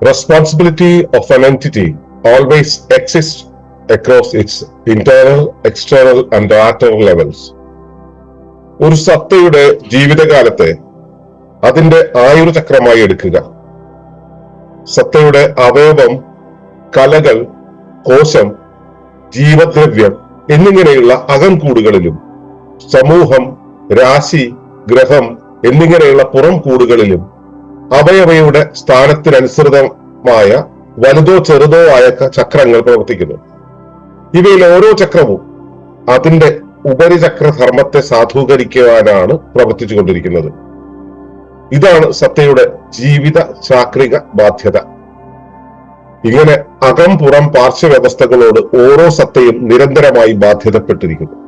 responsibility of an entity always exists across its internal, external, and lateral levels. ഒരു സത്തയുടെ ജീവിതകാലത്തെ അതിന്റെ ആയുർ ചക്രമായി എടുക്കുക സത്തയുടെ അവയവം കലകൾ കോശം ജീവദ്രവ്യം എന്നിങ്ങനെയുള്ള അകംകൂടുകളിലും സമൂഹം രാശി ഗ്രഹം എന്നിങ്ങനെയുള്ള പുറം കൂടുകളിലും അവയവയുടെ സ്ഥാനത്തിനനുസൃതമായ വലുതോ ചെറുതോ ആയ ചക്രങ്ങൾ പ്രവർത്തിക്കുന്നു. ഇവയിൽ ഓരോ ചക്രവും അതിന്റെ ഉപരിചക്ര ധർമ്മത്തെ സാധൂകരിക്കുവാനാണ് പ്രവർത്തിച്ചുകൊണ്ടിരിക്കുന്നത്. ഇതാണ് സത്തയുടെ ജീവിത ചാക്രിക ബാധ്യത. ഇങ്ങനെ അകം പുറം പാർശ്വവ്യവസ്ഥകളോട് ഓരോ സത്തയും നിരന്തരമായി ബാധ്യതപ്പെട്ടിരിക്കുന്നു.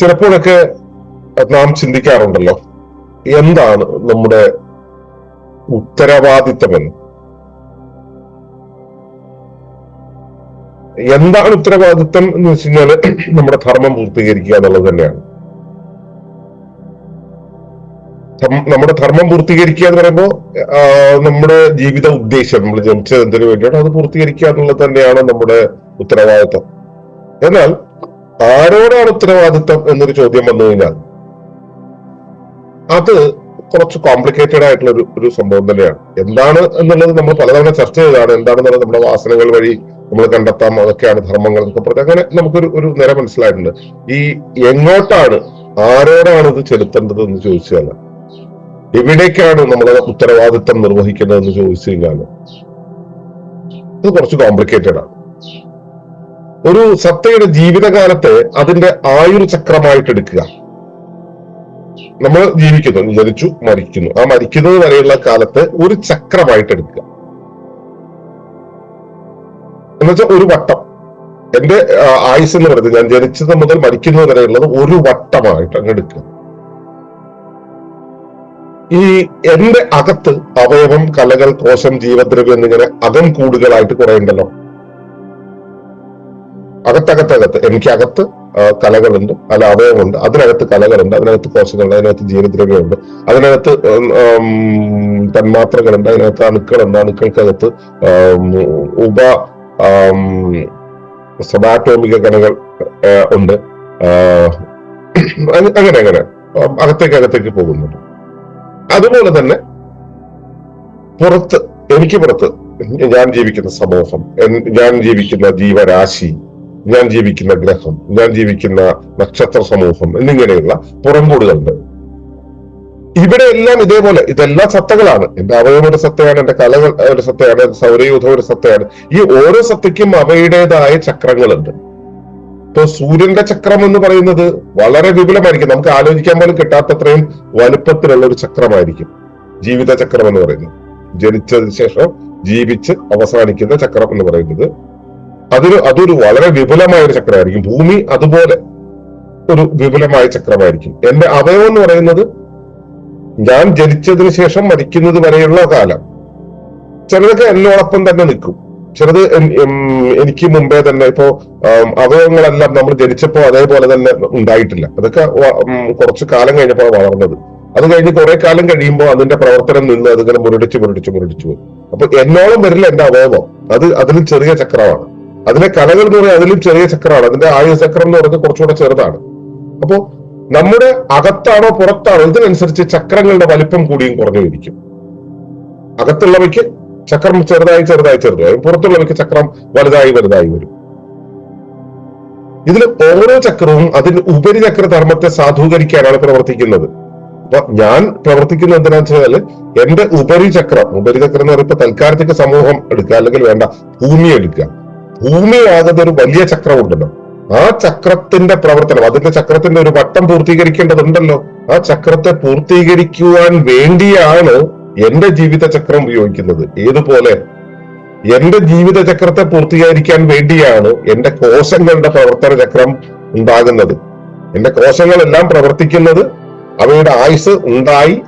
ചിലപ്പോഴൊക്കെ നാം ചിന്തിക്കാറുണ്ടല്ലോ എന്താണ് നമ്മുടെ ഉത്തരവാദിത്തമെന്ന്? എന്താണ് ഉത്തരവാദിത്തം എന്ന് വെച്ച് കഴിഞ്ഞാൽ നമ്മുടെ ധർമ്മം പൂർത്തീകരിക്കുക എന്നുള്ളത് തന്നെയാണ്. നമ്മുടെ ധർമ്മം പൂർത്തീകരിക്കുക എന്ന് പറയുമ്പോൾ നമ്മുടെ ജീവിത ഉദ്ദേശം നമ്മൾ ജനിച്ചത് എന്തിനു വേണ്ടിയാണ് അത് പൂർത്തീകരിക്കുക എന്നുള്ളത് തന്നെയാണ് നമ്മുടെ ഉത്തരവാദിത്തം. എന്നാൽ ആരോടാണ് ഉത്തരവാദിത്തം എന്നൊരു ചോദ്യം വന്നു കഴിഞ്ഞാൽ അത് കുറച്ച് കോംപ്ലിക്കേറ്റഡ് ആയിട്ടുള്ള ഒരു ഒരു സംഭവം തന്നെയാണ്. എന്താണ് എന്നുള്ളത് നമ്മൾ പലതവണ ചർച്ച ചെയ്തതാണ്. എന്താണെന്നുള്ളത് നമ്മുടെ വാസനകൾ വഴി നമ്മൾ കണ്ടെത്താം. അതൊക്കെയാണ് ധർമ്മങ്ങൾ എന്നൊക്കെ പറഞ്ഞ് അങ്ങനെ നമുക്കൊരു ഒരു നേരെ മനസ്സിലായിട്ടുണ്ട്. ഈ എങ്ങോട്ടാണ് ആരോടാണ് ഇത് ചെലുത്തേണ്ടത് എന്ന് ചോദിച്ചാൽ എവിടേക്കാണ് നമ്മൾ ഉത്തരവാദിത്തം നിർവഹിക്കുന്നത് എന്ന് ചോദിച്ചു കഴിഞ്ഞാൽ ഇത് കുറച്ച് കോംപ്ലിക്കേറ്റഡ് ആണ്. ഒരു സത്തയുടെ ജീവിതകാലത്തെ അതിന്റെ ആയുർ ചക്രമായിട്ട് എടുക്കുക. നമ്മൾ ജീവിക്കുന്നു ജനിച്ചു മരിക്കുന്നു. ആ മരിക്കുന്നത് വരെയുള്ള കാലത്ത് ഒരു ചക്രമായിട്ട് എടുക്കുക. എന്നുവെച്ചാൽ ഒരു വട്ടം. എന്റെ ആയുസ് എന്ന് പറയുന്നത് ഞാൻ ജനിച്ചത് മുതൽ മരിക്കുന്നത് വരെയുള്ളത് ഒരു വട്ടമായിട്ട് അങ്ങ് എടുക്കുക. ഈ എന്റെ അകത്ത് അവയവം കലകൾ കോശം ജീവദ്രവ്യം എന്നിങ്ങനെ അകം കൂടുകളായിട്ട് കുറെ ഉണ്ടല്ലോ അകത്തകത്തകത്ത് എനിക്ക് അകത്ത് ആ, കലകളുണ്ട് അല്ല അവയവമുണ്ട്. അതിനകത്ത് കലകളുണ്ട് അതിനകത്ത് കോശങ്ങളുണ്ട് അതിനകത്ത് ജീവദ്രവ്യമുണ്ട്. അതിനകത്ത് തന്മാത്രകളുണ്ട് അതിനകത്ത് അണുക്കളുണ്ട് അണുക്കൾക്കകത്ത് ഉപ സബാറ്റോമിക കലകൾ ഉണ്ട്. അങ്ങനെ അങ്ങനെ. അകത്തേക്ക് അകത്തേക്ക് പോകുന്നുണ്ട്. അതുപോലെ തന്നെ പുറത്ത് എനിക്ക് പുറത്ത് ഞാൻ ജീവിക്കുന്ന സമൂഹം ഞാൻ ജീവിക്കുന്ന ജീവരാശി ഞാൻ ജീവിക്കുന്ന ഗ്രഹം ഞാൻ ജീവിക്കുന്ന നക്ഷത്ര സമൂഹം എന്നിങ്ങനെയുള്ള പുറംകൂടുകളുണ്ട്. ഇവിടെ എല്ലാം ഇതേപോലെ ഇതെല്ലാം സത്തകളാണ്. എന്റെ അവയവം ഒരു സത്തയാണ് എന്റെ കലകൾ ഒരു സത്തയാണ് സൗരയൂഥം ഒരു സത്തയാണ്. ഈ ഓരോ സത്തയ്ക്കും അവയുടേതായ ചക്രങ്ങളുണ്ട്. ഇപ്പൊ സൂര്യന്റെ ചക്രം എന്ന് പറയുന്നത് വളരെ വിപുലമായിരിക്കും. നമുക്ക് ആലോചിക്കാൻ പോലും കിട്ടാത്തത്രയും വലുപ്പത്തിലുള്ള ഒരു ചക്രമായിരിക്കും. ജീവിത ചക്രം എന്ന് പറയുന്നത്. ജനിച്ചതിന് ശേഷം ജീവിച്ച് അവസാനിക്കുന്ന ചക്രം എന്ന് പറയുന്നത് അതൊരു അതൊരു വളരെ വിപുലമായ ഒരു ചക്രമായിരിക്കും. ഭൂമി അതുപോലെ ഒരു വിപുലമായ ചക്രമായിരിക്കും. എന്റെ അവയവം എന്ന് പറയുന്നത് ഞാൻ ജനിച്ചതിന് ശേഷം മരിക്കുന്നത് വരെയുള്ള കാലം. ചിലതൊക്കെ എന്നോടൊപ്പം തന്നെ നിൽക്കും. ചിലത് എനിക്ക് മുമ്പേ തന്നെ ഇപ്പോ അവയവങ്ങളെല്ലാം നമ്മൾ ജനിച്ചപ്പോ അതേപോലെ തന്നെ ഉണ്ടായിട്ടില്ല. അതൊക്കെ കുറച്ച് കാലം കഴിഞ്ഞപ്പോഴാണ് വളർന്നത്. അത് കഴിഞ്ഞ് കുറെ കാലം കഴിയുമ്പോൾ അതിന്റെ പ്രവർത്തനം നിന്ന് അതിങ്ങനെ മുരടിച്ച് മുരടിച്ച് മുരടിച്ചു പോകും അപ്പൊ എന്നോളം വരില്ല എന്റെ അവയവം. അത് അതിലും ചെറിയ ചക്രമാണ്. അതിലെ കലകൾ എന്ന് പറയുന്നത് അതിലും ചെറിയ ചക്രമാണ്. അതിന്റെ ആയുധ ചക്രം എന്ന് പറയുന്നത് കുറച്ചുകൂടെ ചെറുതാണ്. അപ്പോ നമ്മുടെ അകത്താണോ പുറത്താണോ ഇതിനനുസരിച്ച് ചക്രങ്ങളുടെ വലിപ്പം കൂടിയും കുറഞ്ഞു ഇരിക്കും. അകത്തുള്ളവയ്ക്ക് ചക്രം ചെറുതായി ചെറുതായി ചെറുതായി പുറത്തുള്ളവയ്ക്ക് ചക്രം വലുതായി വലുതായി വരും. ഇതിൽ ഓരോ ചക്രവും അതിന്റെ ഉപരിചക്ര ധർമ്മത്തെ സാധൂകരിക്കാനാണ് പ്രവർത്തിക്കുന്നത്. അപ്പൊ ഞാൻ പ്രവർത്തിക്കുന്ന എന്തിനാന്ന് വെച്ചാൽ എന്റെ ഉപരിചക്രം ഉപരിചക്രം എന്ന് പറയുമ്പോൾ തൽക്കാലത്തേക്ക് സമൂഹം എടുക്കുക അല്ലെങ്കിൽ വേണ്ട ഭൂമി എടുക്കുക. ഭൂമിയാകുന്ന ഒരു വലിയ ചക്രമുണ്ടല്ലോ. ആ ചക്രത്തിന്റെ പ്രവർത്തനം അതിന്റെ ചക്രത്തിന്റെ ഒരു വട്ടം പൂർത്തീകരിക്കേണ്ടതുണ്ടല്ലോ. ആ ചക്രത്തെ പൂർത്തീകരിക്കുവാൻ വേണ്ടിയാണ് എന്റെ ജീവിത ചക്രം ഉപയോഗിക്കുന്നത്. ഏതുപോലെ? എന്റെ ജീവിത ചക്രത്തെ പൂർത്തീകരിക്കാൻ വേണ്ടിയാണ് എന്റെ കോശങ്ങളുടെ പ്രവർത്തന ചക്രം ഉണ്ടാകുന്നത്. എന്റെ കോശങ്ങളെല്ലാം പ്രവർത്തിക്കുന്നത് അവയുടെ ആയുസ് ഉണ്ടായി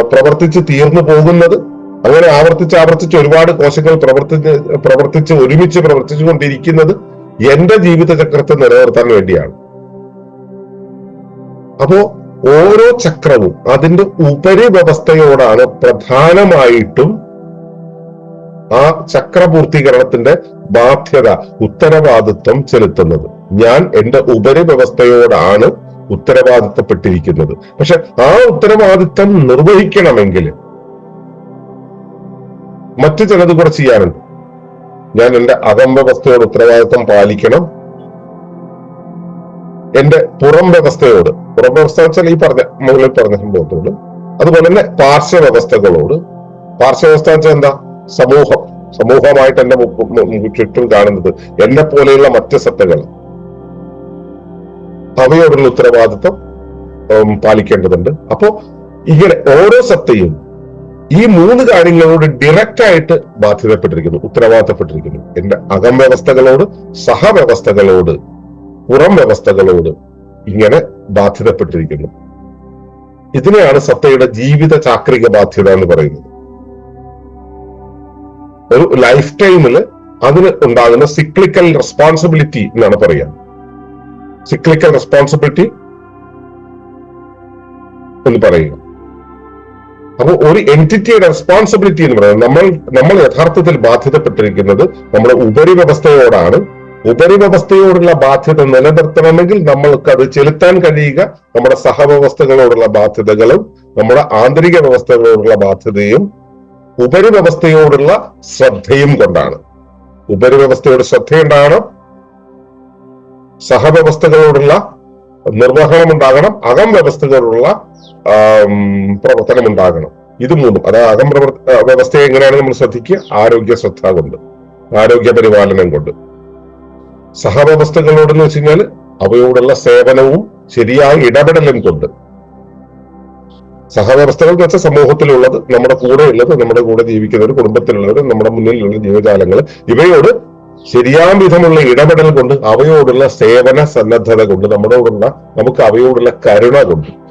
പ്രവർത്തിച്ച് തീർന്നു പോകുന്നത് അങ്ങനെ ആവർത്തിച്ച് ആവർത്തിച്ച് ഒരുപാട് കോശങ്ങൾ പ്രവർത്തിച്ച് പ്രവർത്തിച്ച് ഒരുമിച്ച് പ്രവർത്തിച്ചു കൊണ്ടിരിക്കുന്നത് എന്റെ ജീവിത ചക്രത്തെ നിലനിർത്താൻ വേണ്ടിയാണ്. അപ്പോ ഓരോ ചക്രവും അതിന്റെ ഉപരിവ്യവസ്ഥയോടാണ് പ്രധാനമായിട്ടും ആ ചക്രപൂർത്തീകരണത്തിന്റെ ബാധ്യത ഉത്തരവാദിത്വം ചെലുത്തുന്നത്. ഞാൻ എന്റെ ഉപരിവ്യവസ്ഥയോടാണ് ഉത്തരവാദിത്തപ്പെട്ടിരിക്കുന്നത്. പക്ഷെ ആ ഉത്തരവാദിത്തം നിർവഹിക്കണമെങ്കിൽ മറ്റു ചിലത് കൂടെ ചെയ്യാനുണ്ട് ഞാൻ എന്റെ അകം വ്യവസ്ഥയോട് ഉത്തരവാദിത്തം പാലിക്കണം. എന്റെ പുറം വ്യവസ്ഥയോട് പുറം വ്യവസ്ഥ വെച്ചാൽ ഈ പറഞ്ഞ മുകളിൽ പറഞ്ഞ സംഭവത്തോട് അതുപോലെ തന്നെ പാർശ്വവ്യവസ്ഥകളോട് പാർശ്വവ്യവസ്ഥ പാർശ്വ വ്യവസ്ഥ വെച്ചാൽ എന്താ? സമൂഹം. സമൂഹമായിട്ട് എന്റെ ചുറ്റും കാണുന്നത് എന്നെ പോലെയുള്ള മറ്റ് സത്തകൾ. അവയോടുള്ള ഉത്തരവാദിത്വം പാലിക്കേണ്ടതുണ്ട്. അപ്പോ ഇങ്ങനെ ഓരോ സത്തയും ഈ മൂന്ന് കാര്യങ്ങളോട് ഡയറക്റ്റ് ആയിട്ട് ബാധ്യതപ്പെട്ടിരിക്കുന്നു ഉത്തരവാദിത്തപ്പെട്ടിരിക്കുന്നു. എന്റെ അകം വ്യവസ്ഥകളോട് സഹവ്യവസ്ഥകളോട് പുറം വ്യവസ്ഥകളോട് ഇങ്ങനെ ബാധ്യതപ്പെട്ടിരിക്കുന്നു. ഇതിനെയാണ് സത്തയുടെ ജീവിത ചാക്രിക ബാധ്യത എന്ന് പറയുന്നത്. ഒരു ലൈഫ് ടൈമിൽ അതിന് ഉണ്ടാകുന്ന സിക്ലിക്കൽ റെസ്പോൺസിബിലിറ്റി എന്നാണ് പറയുക സിക്ലിക്കൽ റെസ്പോൺസിബിലിറ്റി എന്ന് പറയുക. അപ്പൊ ഒരു എന്റിറ്റിയുടെ റെസ്പോൺസിബിലിറ്റി എന്ന് പറയുന്നത് നമ്മൾ നമ്മൾ യഥാർത്ഥത്തിൽ ബാധ്യതപ്പെട്ടിരിക്കുന്നത് നമ്മുടെ ഉപരിവ്യവസ്ഥയോടാണ്. ഉപരിവ്യവസ്ഥയോടുള്ള ബാധ്യത നിലനിർത്തണമെങ്കിൽ നമ്മൾക്ക് അത് ചെലുത്താൻ കഴിയുക. നമ്മുടെ സഹവ്യവസ്ഥകളോടുള്ള ബാധ്യതകളും നമ്മുടെ ആന്തരിക വ്യവസ്ഥകളോടുള്ള ബാധ്യതയും ഉപരിവ്യവസ്ഥയോടുള്ള ശ്രദ്ധയും കൊണ്ടാണ്. ഉപരിവ്യവസ്ഥയോട് ശ്രദ്ധയുണ്ടാകണം സഹവ്യവസ്ഥകളോടുള്ള നിർവഹണം ഉണ്ടാകണം. അകം വ്യവസ്ഥകളോടുള്ള പ്രവർത്തനം ഉണ്ടാകണം ഇത് മൂന്നും. അതായത് അകം പ്രവർ- വ്യവസ്ഥയെ എങ്ങനെയാണ് നമ്മൾ ശ്രദ്ധിക്കുക? ആരോഗ്യ ശ്രദ്ധ കൊണ്ട് ആരോഗ്യ പരിപാലനം കൊണ്ട്. സഹവ്യവസ്ഥകളോടെന്ന് വെച്ച് കഴിഞ്ഞാൽ അവയോടുള്ള സേവനവും ശരിയായ ഇടപെടലും കൊണ്ട്. സഹവ്യവസ്ഥകൾ എന്ന് വെച്ചാൽ സമൂഹത്തിലുള്ളത് നമ്മുടെ കൂടെ ഉള്ളത് നമ്മുടെ കൂടെ ജീവിക്കുന്നവർ കുടുംബത്തിലുള്ളവർ നമ്മുടെ മുന്നിലുള്ള ജീവജാലങ്ങൾ ഇവയോട് ശരിയാം വിധമുള്ള ഇടപെടൽ കൊണ്ട് അവയോടുള്ള സേവന സന്നദ്ധത കൊണ്ട് നമ്മളോടുള്ള നമുക്ക് അവയോടുള്ള കരുണ കൊണ്ട്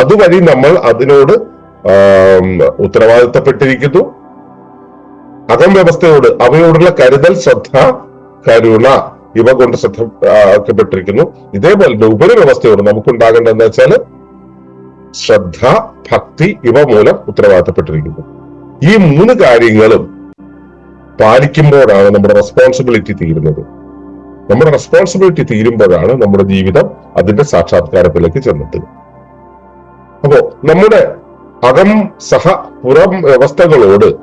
അതുവഴി നമ്മൾ അതിനോട് ഉത്തരവാദിത്തപ്പെട്ടിരിക്കുന്നു. അകം വ്യവസ്ഥയോട് അവയോടുള്ള കരുതൽ ശ്രദ്ധ കരുണ ഇവ കൊണ്ട് ശ്രദ്ധ ആ, ആക്കപ്പെട്ടിരിക്കുന്നു ഇതേപോലെ തന്നെ ഉപരിവ്യവസ്ഥയോട് നമുക്കുണ്ടാകേണ്ടത് എന്താ വെച്ചാൽ ശ്രദ്ധ ഭക്തി ഇവ മൂലം ഉത്തരവാദിത്തപ്പെട്ടിരിക്കുന്നു. ഈ മൂന്ന് കാര്യങ്ങളും പാലിക്കുമ്പോഴാണ് നമ്മുടെ റെസ്പോൺസിബിലിറ്റി തീരുന്നത്. നമ്മുടെ റെസ്പോൺസിബിലിറ്റി തീരുമ്പോഴാണ് നമ്മുടെ ജീവിതം അതിന്റെ സാക്ഷാത്കാരത്തിലേക്ക് ചെന്നെത്തുക. അപ്പോ നമ്മുടെ അകം സഹ പുറം വ്യവസ്ഥകളോട്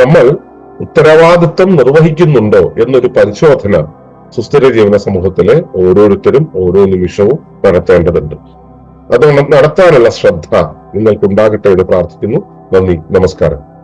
നമ്മൾ ഉത്തരവാദിത്വം നിർവഹിക്കുന്നുണ്ടോ എന്നൊരു പരിശോധന സുസ്ഥിര ജീവന സമൂഹത്തിലെ ഓരോരുത്തരും ഓരോ നിമിഷവും നടത്തേണ്ടതുണ്ട്. അത് നടത്താനുള്ള ശ്രദ്ധ നിങ്ങൾക്കുണ്ടാകട്ടെ എന്ന് പ്രാർത്ഥിക്കുന്നു. നന്ദി. നമസ്കാരം.